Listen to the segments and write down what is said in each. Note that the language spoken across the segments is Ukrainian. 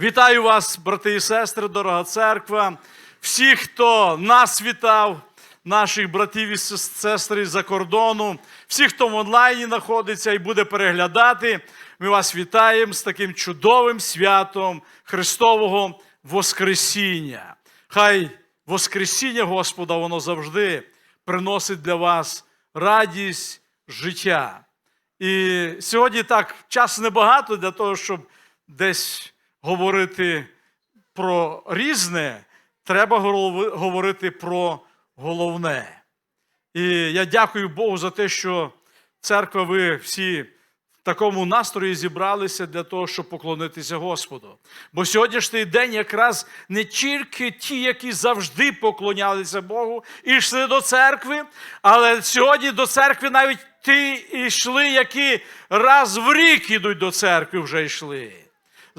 Вітаю вас, брати і сестри, дорога церква. Всі, хто нас вітав, наших братів і сес- сестри з-за кордону, всі, хто в онлайні знаходиться і буде переглядати, ми вас вітаємо з таким чудовим святом Христового Воскресіння. Хай Воскресіння Господа, воно завжди приносить для вас радість життя. І сьогодні так часу небагато для того, щоб десь говорити про різне, треба говорити про головне. І я дякую Богу за те, що церква, ви всі в такому настрої зібралися для того, щоб поклонитися Господу. Бо сьогоднішній день якраз не тільки ті, які завжди поклонялися Богу йшли до церкви, але сьогодні до церкви навіть ті йшли, які раз в рік ідуть до церкви, вже йшли.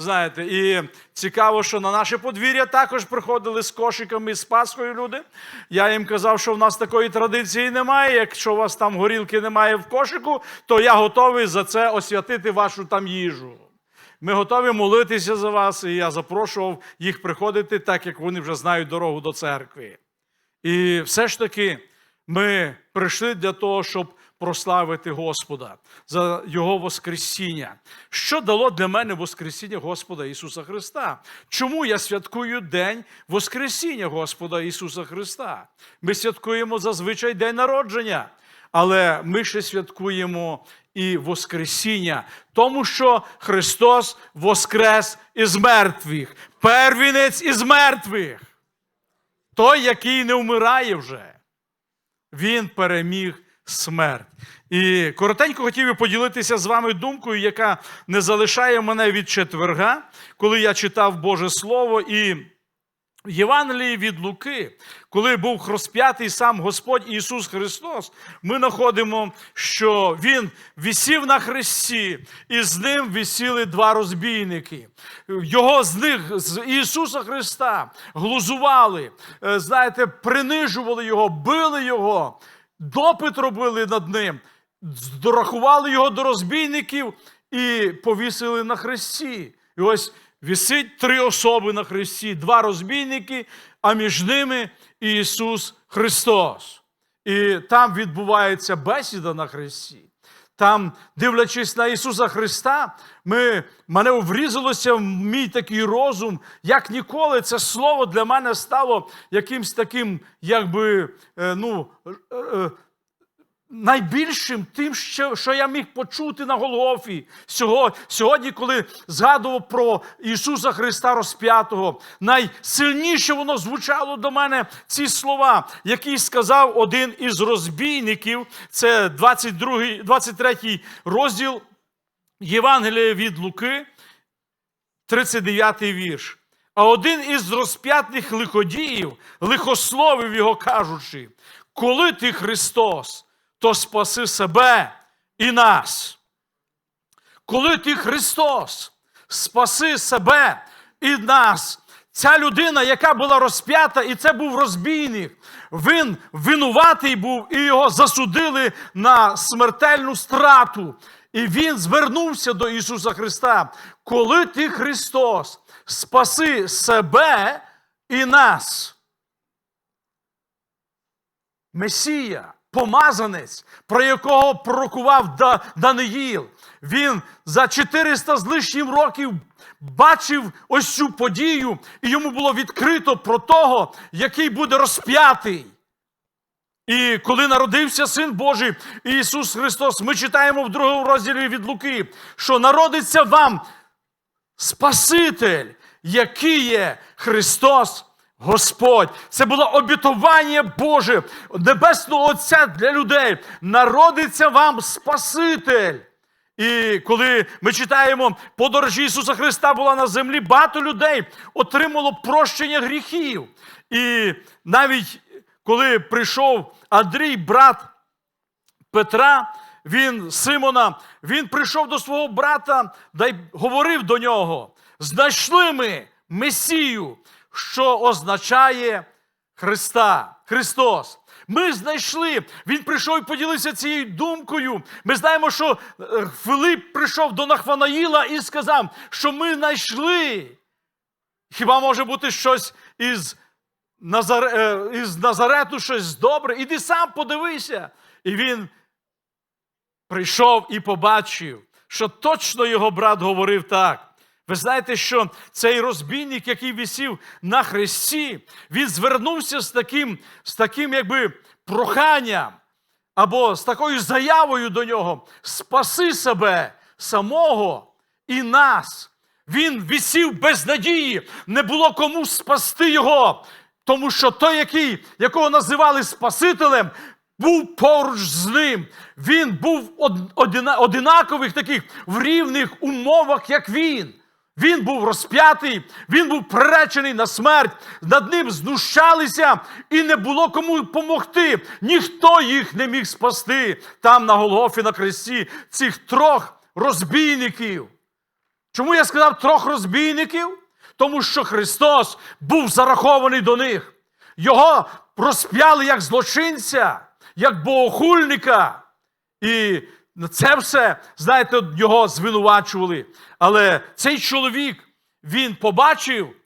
Знаєте, і цікаво, що на наше подвір'я також приходили з кошиками з Пасхою люди. Я їм казав, що в нас такої традиції немає. Якщо у вас там горілки немає в кошику, то я готовий за це освятити вашу там їжу. Ми готові молитися за вас, і я запрошував їх приходити, так як вони вже знають дорогу до церкви. І все ж таки ми прийшли для того, щоб прославити Господа за Його Воскресіння. Що дало для мене Воскресіння Господа Ісуса Христа? Чому я святкую День Воскресіння Господа Ісуса Христа? Ми святкуємо зазвичай День народження, але ми ще святкуємо і Воскресіння, тому що Христос воскрес із мертвих, первінець із мертвих той, який не вмирає вже, він переміг смерть. І коротенько хотів би поділитися з вами думкою, яка не залишає мене від четверга, коли я читав Боже Слово і. В Євангелії від Луки, коли був розп'ятий сам Господь Ісус Христос, ми знаходимо, що Він висів на хресті, і з ним висіли два розбійники. Його з них, з Ісуса Христа, глузували, е, знаєте, принижували його, били його, допит робили над ним, дорахували його до розбійників і повісили на хресті. І ось висить три особи на хресті, два розбійники, а між ними Ісус Христос. І там відбувається бесіда на хресті. Там, дивлячись на Ісуса Христа, ми, мене врізалося в мій такий розум, як ніколи це слово для мене стало якимсь таким, якби, е, ну, е, е, найбільшим тим, що, що я міг почути на Голгофі. Сьогодні, коли згадував про Ісуса Христа розп'ятого, найсильніше воно звучало до мене ці слова, які сказав один із розбійників, це 22, 23 розділ Євангелія від Луки, 39 вірш. А один із розп'ятих лиходіїв лихословив його, кажучи: коли ти Христос, то спаси себе і нас. Коли ти Христос, спаси себе і нас. Ця людина, яка була розп'ята, і це був розбійник, він винуватий був, і його засудили на смертельну страту. І він звернувся до Ісуса Христа. Коли ти Христос, спаси себе і нас. Месія, помазанець, про якого пророкував Даниїл. Він за 400 з лишнім років бачив ось цю подію, і йому було відкрито про того, який буде розп'ятий. І коли народився Син Божий Ісус Христос, ми читаємо в другому розділі від Луки, що народиться вам Спаситель, який є Христос Господь. Це було обітування Боже, Небесного Отця для людей. Народиться вам Спаситель. І коли ми читаємо, подорож Ісуса Христа була на землі, багато людей отримало прощення гріхів. І навіть коли прийшов Андрій, брат Петра, він Симона, він прийшов до свого брата да й говорив до нього: знайшли ми Месію, що означає Христа, Христос. Ми знайшли. Він прийшов і поділився цією думкою. Ми знаємо, що е, Филип прийшов до Нахванаїла і сказав, що ми знайшли Хіба може бути щось із, Назар... е, із Назарету, щось добре? Іди сам подивися. І він прийшов і побачив, що точно його брат говорив так. Ви знаєте, що цей розбійник, який висів на хресті, він звернувся з таким, з таким якби проханням або з такою заявою до нього: спаси себе самого і нас. Він висів без надії, не було кому спасти його, тому що той, який, якого називали Спасителем, був поруч з ним. Він був одина- одинакових таких в рівних умовах, як він. Він був розп'ятий, він був приречений на смерть, над ним знущалися, і не було кому допомогти. Ніхто їх не міг спасти там на Голгофі на хресті, цих трьох розбійників. Чому я сказав трьох розбійників? Тому що Христос був зарахований до них. Його розп'яли як злочинця, як богохульника. І це все, знаєте, його звинувачували. Але цей чоловік, він побачив,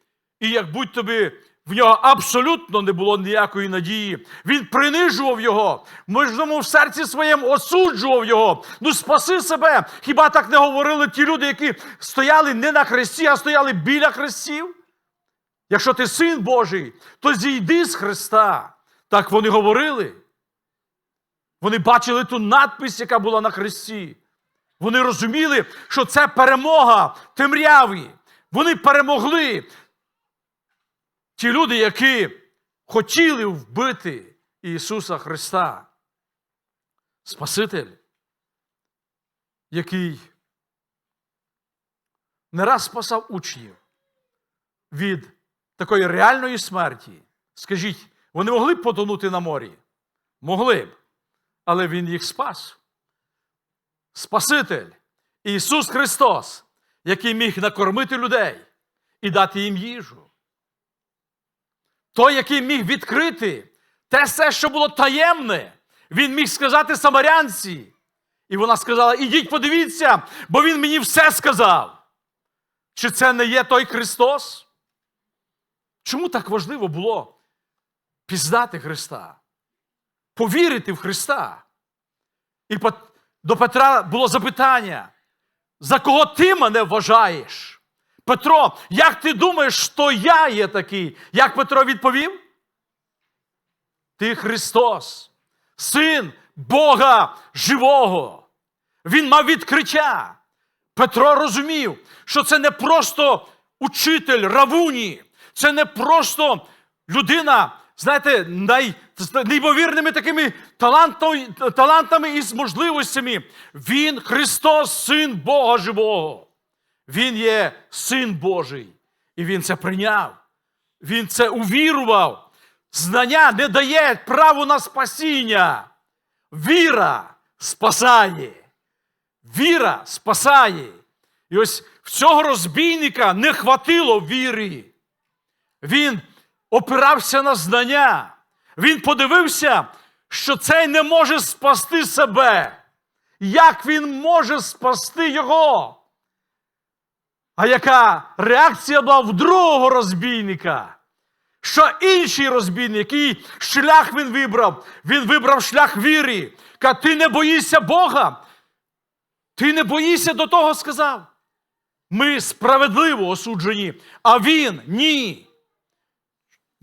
і як будь тобі в нього абсолютно не було ніякої надії. Він принижував його, можливо, в серці своєму осуджував його. Ну, спаси себе. Хіба так не говорили ті люди, які стояли не на хресті, а стояли біля хрестів? Якщо ти син Божий, то зійди з Христа. Так вони говорили. Вони бачили ту надпись, яка була на хресті. Вони розуміли, що це перемога темряві. Вони перемогли. Ті люди, які хотіли вбити Ісуса Христа. Спаситель, який не раз спасав учнів від такої реальної смерті. Скажіть, вони могли б потонути на морі? Могли б. Але Він їх спас. Спаситель Ісус Христос, який міг накормити людей і дати їм їжу. Той, який міг відкрити те все, що було таємне, він міг сказати самарянці. І вона сказала: ідіть, подивіться, бо він мені все сказав. Чи це не є той Христос? Чому так важливо було пізнати Христа, повірити в Христа? І до Петра було запитання: за кого ти мене вважаєш? Петро, як ти думаєш, що я є такий? Як Петро відповів? Ти Христос, син Бога живого. Він мав відкриття. Петро розумів, що це не просто учитель Равуні, це не просто людина, знаєте, най, неймовірними такими талантами, і можливостями. Він Христос, син Бога живого. Він є син Божий. І він це прийняв. Він це увірував. Знання не дає право на спасіння. Віра спасає. Віра спасає. І ось в цього розбійника не хватило віри. Він опирався на знання. Він подивився, що цей не може спасти себе. Як він може спасти його? А яка реакція була в другого розбійника? Що інший розбійник, який шлях він вибрав? Він вибрав шлях віри. Каже, ти не боїшся Бога. Ти не боїшся до того сказав. Ми справедливо осуджені, а він ні.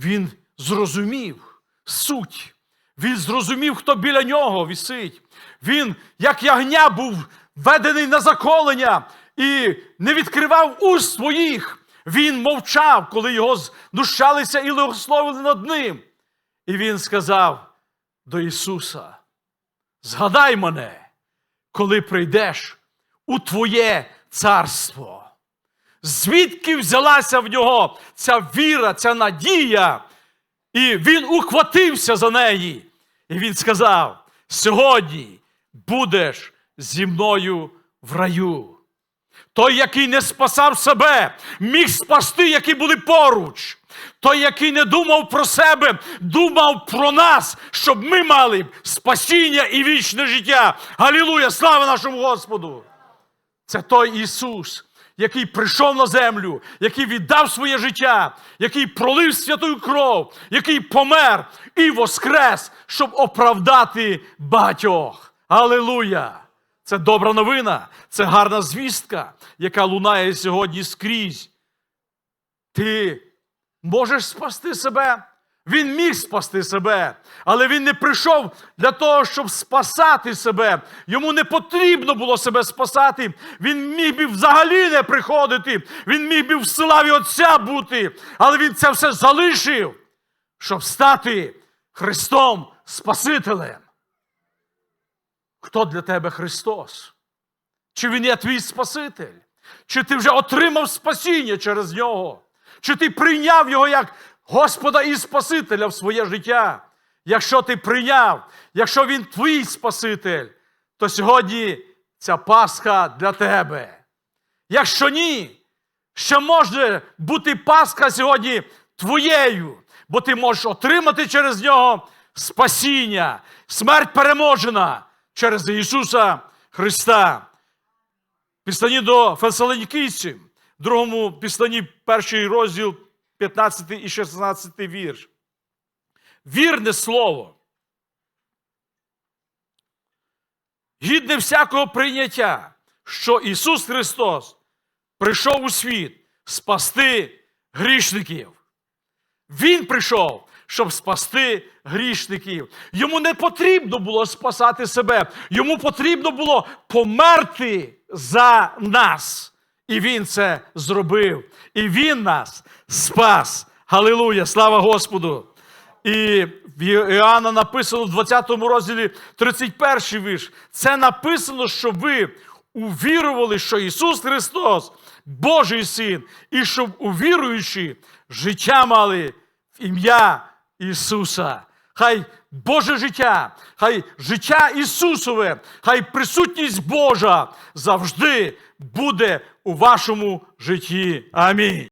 Він зрозумів суть. Він зрозумів, хто біля нього висить. Він, як ягня, був введений на заколення і не відкривав уст своїх. Він мовчав, коли його знущалися і легословили над ним. І він сказав до Ісуса: Згадай мене, коли прийдеш у Твоє царство. Звідки взялася в нього ця віра, ця надія? І він ухватився за неї. І він сказав: сьогодні будеш зі мною в раю. Той, який не спасав себе, міг спасти, які були поруч. Той, який не думав про себе, думав про нас, щоб ми мали спасіння і вічне життя. Галілуя! Слава нашому Господу! Це той Ісус, який прийшов на землю, який віддав своє життя, який пролив святу кров, який помер і воскрес, щоб оправдати багатьох. Алілуя! Це добра новина, це гарна звістка, яка лунає сьогодні скрізь. Ти можеш спасти себе. Він міг спасти себе, але він не прийшов для того, щоб спасати себе. Йому не потрібно було себе спасати. Він міг би взагалі не приходити. Він міг би в славі Отця бути, але він це все залишив, щоб стати Христом Спасителем. Хто для тебе Христос? Чи Він є твій Спаситель? Чи ти вже отримав спасіння через нього? Чи ти прийняв його як Господа і Спасителя в своє життя? Якщо ти прийняв, якщо він твій Спаситель, то сьогодні ця Пасха для тебе. Якщо ні, ще може бути Пасха сьогодні твоєю, бо ти можеш отримати через нього спасіння, смерть переможена через Ісуса Христа. Післані до Фесалонікійців, другому післані, перший розділ, 15 і 16 вірш. Вірне слово. Гідне всякого прийняття, що Ісус Христос прийшов у світ спасти грішників. Він прийшов, щоб спасти грішників. Йому не потрібно було спасати себе. Йому потрібно було померти за нас. І він це зробив. І він нас спас. Галилуя! Слава Господу! І в Іоанна написано в 20 розділі 31 вірш. Це написано, щоб ви увірували, що Ісус Христос Божий Син, і щоб увіруючи життя мали в ім'я Ісуса. Хай Боже життя, хай життя Ісусове, хай присутність Божа завжди буде у вашому житті. Амінь.